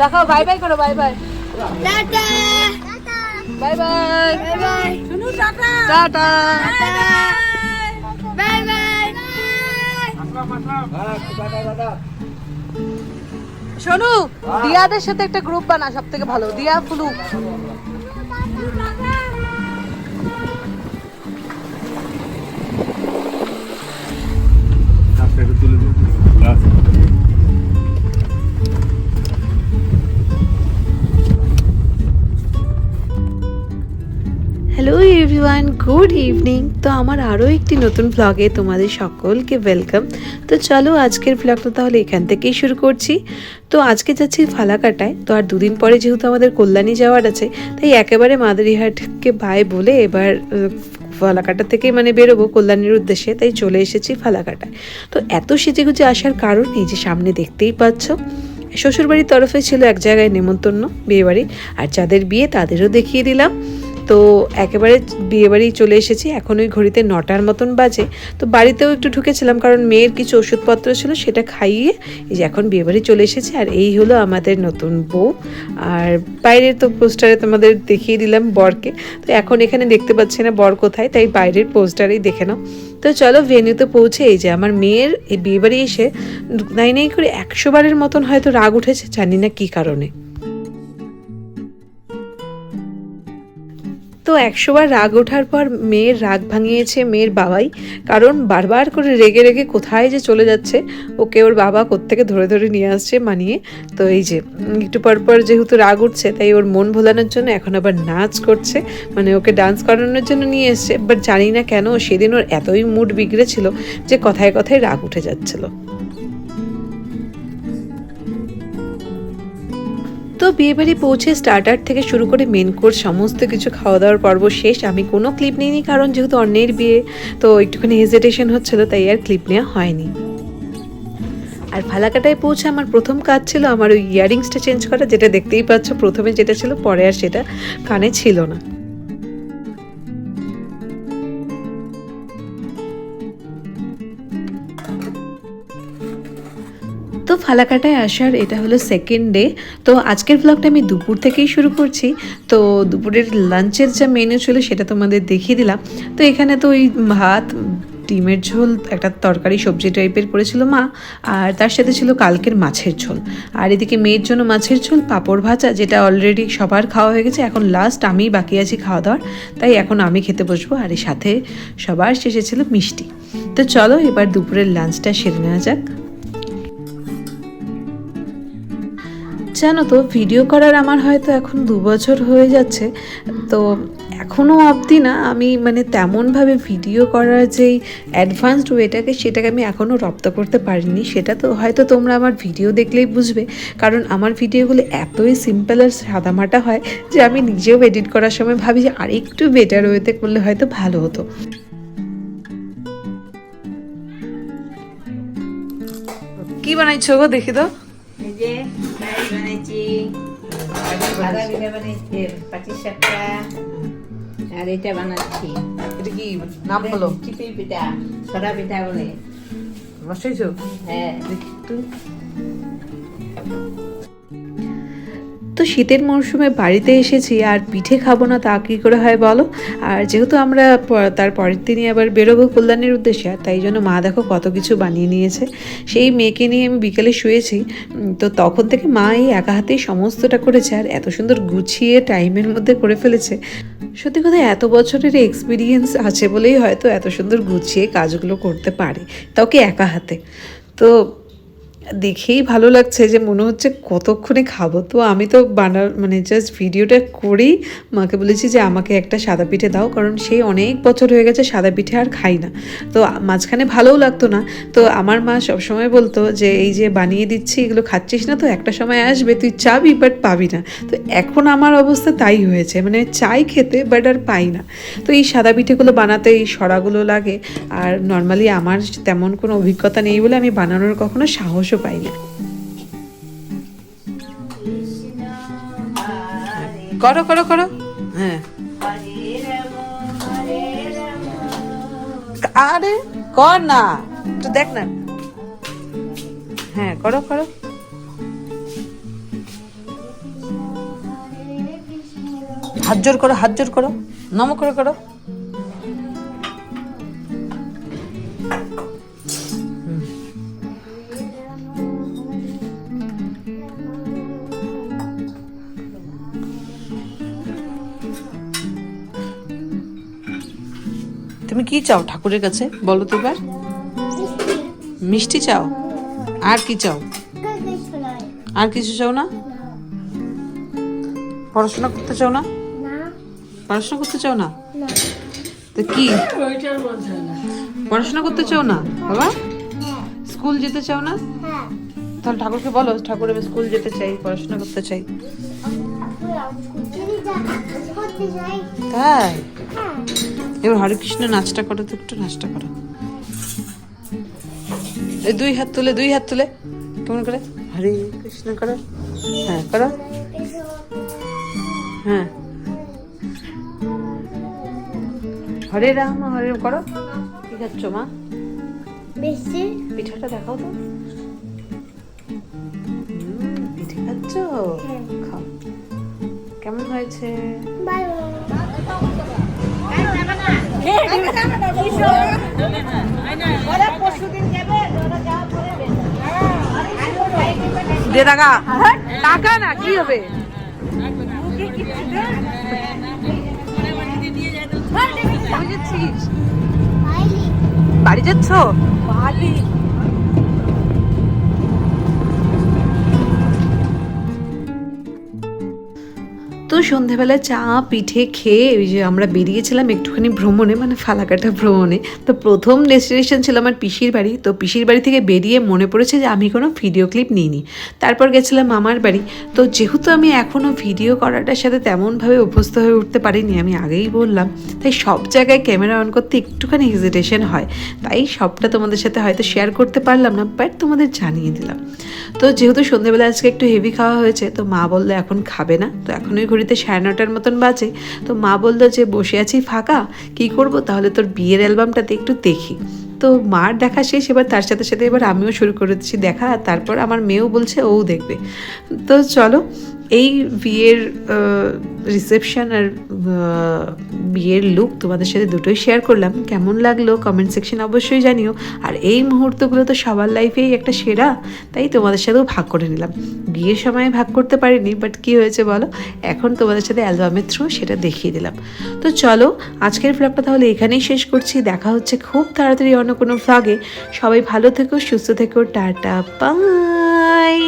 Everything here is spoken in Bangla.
দেখাও বাই বাই করো bye bye bye bye tata. শোনু দিয়াদের সাথে একটা গ্রুপ বানা সব থেকে ভালো। দিয়া ফুলু। Good evening. তো আমার আরও একটি নতুন ভ্লগে তোমাদের সকলকে ওয়েলকাম তো চলো আজকের ভ্লগটা তাহলে এখান থেকেই শুরু করছি। তো আজকে যাচ্ছি ফালাকাটায়। তো আর দুদিন পরে যেহেতু আমাদের কল্যাণী যাওয়ার আছে, তাই একেবারে মাদারিহাটকে বাই বলে এবার ফালাকাটা থেকে মানে বেরোবো কল্যাণীর উদ্দেশ্যে, তাই চলে এসেছি ফালাকাটায়। তো এত সেজেগুজে আসার কারণ এই যে সামনে দেখতেই পাচ্ছ, শ্বশুরবাড়ির তরফে ছিল এক জায়গায় নেমন্তন্ন বিয়েবাড়ি, আর যাদের বিয়ে তাদেরও দেখিয়ে দিলাম। তো একেবারে বিয়েবাড়ি চলে এসেছি। এখন ওই ঘড়িতে নটার মতন বাজে। তো বাড়িতেও একটু ঢুকেছিলাম কারণ মেয়ের কিছু ওষুধপত্র ছিল সেটা খাইয়ে এই যে এখন বিয়েবাড়ি চলে এসেছি। আর এই হলো আমাদের নতুন বউ। আর বাইরের তো পোস্টারে তোমাদের দেখিয়ে দিলাম বরকে। তো এখন এখানে দেখতে পাচ্ছি না বর কোথায়, তাই বাইরের পোস্টারেই দেখে নাও। তো চলো ভেন্যুতে পৌঁছে এই যে আমার মেয়ের এই বিয়েবাড়ি এসে নাই নাই করে একশো বারের মতন হয়তো রাগ উঠেছে, জানি না কী কারণে। তো একশোবার রাগ ওঠার পর মেয়ের রাগ ভাঙিয়েছে মেয়ের বাবাই। কারণ বারবার করে রেগে রেগে কোথায় যে চলে যাচ্ছে, ওকে ওর বাবা কোত্থেকে ধরে ধরে নিয়ে আসছে মানিয়ে। তো এই যে, একটু পর পর যেহেতু রাগ উঠছে, তাই ওর মন ভোলানোর জন্য এখন আবার নাচ করছে। মানে ওকে ডান্স করানোর জন্য নিয়ে এসছে। বাট জানি না কেন সেদিন ওর এতই মুড বিগড়েছিল যে কথায় কথায় রাগ উঠে যাচ্ছিল। বিয়েবাড়ি পৌঁছে স্টার্টার থেকে শুরু করে মেন কোর্স সমস্ত কিছু খাওয়া দাওয়ার পর্ব শেষ। আমি কোনো ক্লিপ নিইনি কারণ যেহেতু অন্যের বিয়ে, তো একটুখানি হেজিটেশন হচ্ছিল, তাই আর ক্লিপ নেওয়া হয়নি। আর ফালাকাটায় পৌঁছে আমার প্রথম কাজ ছিল আমার ওই ইয়ারিংসটা চেঞ্জ করা, যেটা দেখতেই পাচ্ছ প্রথমে যেটা ছিল, পরে আর সেটা কানে ছিল না। তো ফালাকাটায় আসার এটা হলো সেকেন্ড ডে তো আজকের ব্লগটা আমি দুপুর থেকেই শুরু করছি। তো দুপুরের লাঞ্চের যা মেনু ছিল সেটা তোমাদের দেখিয়ে দিলাম। তো এখানে তো ওই ভাত, ডিমের ঝোল, একটা তরকারি, সবজি টাইপের করেছিল মা। আর তার সাথে ছিল কালকের মাছের ঝোল। আর এদিকে মেয়ের জন্য মাছের ঝোল, পাঁপড় ভাজা, যেটা অলরেডি সবার খাওয়া হয়ে গেছে। এখন লাস্ট আমি বাকি আছি খাওয়া দাওয়ার। তাই এখন আমি খেতে বসবো। আর এর সাথে সবার শেষে ছিল মিষ্টি। তো চলো এবার দুপুরের লাঞ্চটা সেরে নেওয়া যাক। জানো তো ভিডিও করার আমার হয়তো এখন দু বছর হয়ে যাচ্ছে। তো এখনও অবধি না, আমি মানে তেমনভাবে ভিডিও করার যেই অ্যাডভান্সড ওয়েটাকে সেটাকে আমি এখনও রপ্ত করতে পারিনি। সেটা তো হয়তো তোমরা আমার ভিডিও দেখলেই বুঝবে। কারণ আমার ভিডিওগুলো এতই সিম্পল আর সাদামাটা হয় যে আমি নিজেও এডিট করার সময় ভাবি যে আরেকটু বেটার ওয়েতে করলে হয়তো ভালো হতো। কি বানাইছো গো, দেখি তো। এই যে ডাল বানাইছি। সাদা পিঠা বানাইছি। পাটি সাপটা আর এটা বানাচ্ছি। এটা কি নাম হলো? চিপি পিঠা সরা পিঠা বলে। বসাইছো হ্যাঁ। দেখি তো শীতের মরশুমে বাড়িতে এসেছি আর পিঠে খাব না, তা কী করে হয় বলো? আর যেহেতু আমরা তার পরের দিনই আবার বেরোবো কল্যাণের উদ্দেশ্যে, আর তাই জন্য মা দেখো কত কিছু বানিয়ে নিয়েছে। সেই মেয়েকে নিয়ে আমি বিকেলে শুয়েছি তো তখন থেকে মা এই একা হাতেই সমস্তটা করেছে আর এত সুন্দর গুছিয়ে টাইমের মধ্যে করে ফেলেছে। সত্যি কথা, এত বছরের এক্সপিরিয়েন্স আছে বলেই হয়তো এত সুন্দর গুছিয়ে কাজগুলো করতে পারে, তাও কি একা হাতে? তো দেখেই ভালো লাগছে যে মনে হচ্ছে কতক্ষণে খাব। তো আমি তো বানার মানে জাস্ট ভিডিওটা করেই মাকে বলেছি যে আমাকে একটা সাদা পিঠে দাও, কারণ সেই অনেক বছর হয়ে গেছে সাদা পিঠে আর খাই না। তো মাঝখানে ভালোও লাগতো না। তো আমার মা সবসময় বলতো যে এই যে বানিয়ে দিচ্ছি, এগুলো খাচ্ছিস না তো, একটা সময় আসবে, তুই চাবি বাট পাবি না। তো এখন আমার অবস্থা তাই হয়েছে মানে চাই খেতে বাট আর পাই না। তো এই সাদা পিঠেগুলো বানাতে এই সরাগুলো লাগে, আর নর্মালি আমার তেমন কোনো অভিজ্ঞতা নেই বলে আমি বানানোর কখনো সাহসও পাই না। করো করো করো। হ্যাঁ। আরে কর না। একটু দেখ না। হ্যাঁ করো করো। হাত জোর করো হাত জোর করো। নম করে করো। তুমি কি চাও ঠাকুরের কাছে? বলো তো এবার। মিষ্টি চাও? আর কি চাও? আর কিছু চাও না? পড়াশোনা করতে চাও না? পড়াশোনা করতে চাও না? তো কি? পড়াশোনা করতে চাও না? বাবা? স্কুল যেতে চাও না? তাহলে ঠাকুরকে বলো, ঠাকুর আমি স্কুল যেতে চাই, পড়াশোনা করতে চাই। তাই? এবার হরে কৃষ্ণ নাচটা করো তো একটু নাচটা করো। এই দুই হাত তুলে দুই হাত তুলে। কেমন করে? হরে কৃষ্ণ করো। হ্যাঁ করো। হ্যাঁ। হরে রাম হরে করো। কি খাচ্ছ মা। বেশি। পিঠাটা দেখাও তো। পিঠে খাচ্ছ? খাও। কেমন হয়েছে? ভালো। দে টাকা। টাকা না কি হবে? বাড়ি যাচ্ছ? বালি তো সন্ধেবেলা চা, পিঠে খেয়ে ওই যে আমরা বেরিয়েছিলাম একটুখানি ভ্রমণে মানে ফালাকাটা ভ্রমণে। তো প্রথম ডেস্টিনেশন ছিল আমার পিসির বাড়ি। তো পিসির বাড়ি থেকে বেরিয়ে মনে পড়েছে যে আমি কোনো ভিডিও ক্লিপ নিইনি। তারপর গেছিলাম মামার বাড়ি। তো যেহেতু আমি এখনও ভিডিও করাটার সাথে তেমনভাবে অভ্যস্ত হয়ে উঠতে পারিনি, আমি আগেই বললাম। তাই সব জায়গায় ক্যামেরা অন করতে একটুখানি হেজিটেশন হয়। তাই সবটা তোমাদের সাথে হয়তো শেয়ার করতে পারলাম না বাট তোমাদের জানিয়ে দিলাম। তো যেহেতু সন্ধ্যেবেলা আজকে একটু হেভি খাওয়া হয়েছে, তো মা বলল এখন খাবে না। তো এখনই ঘড়িতে সাড়ে নটার মতন বাজে, তো মা বলল যে বসে আছি ফাঁকা, কি করব? তাহলে তোর বিয়ের অ্যালবামটাতে একটু দেখি। তো মার দেখা শেষ, এবার তার সাথে সাথে এবার আমিও শুরু করেছি দেখা, আর তারপর আমার মেয়েও বলছে ও দেখবে। তো চলো এই বিয়ের রিসেপশন আর বিয়ের লুক তোমাদের সাথে দুটোই শেয়ার করলাম। কেমন লাগল কমেন্ট সেকশন অবশ্যই জানিও। আর এই মুহূর্তগুলো তো সবার লাইফেই একটা সেরা, তাই তোমাদের সাথেও ভাগ করে নিলাম। বিয়ের সময় ভাগ করতে পারিনি বাট কি হয়েছে বলো? এখন তোমাদের সাথে অ্যালবামের থ্রু সেটা দেখিয়ে দিলাম। তো চলো, আজকের ভ্লগটা তাহলে এখানেই শেষ করছি। দেখা হচ্ছে খুব তাড়াতাড়ি অন্য কোনো ফ্লগে সবাই ভালো থেকো, সুস্থ থেকো, টাটা বাই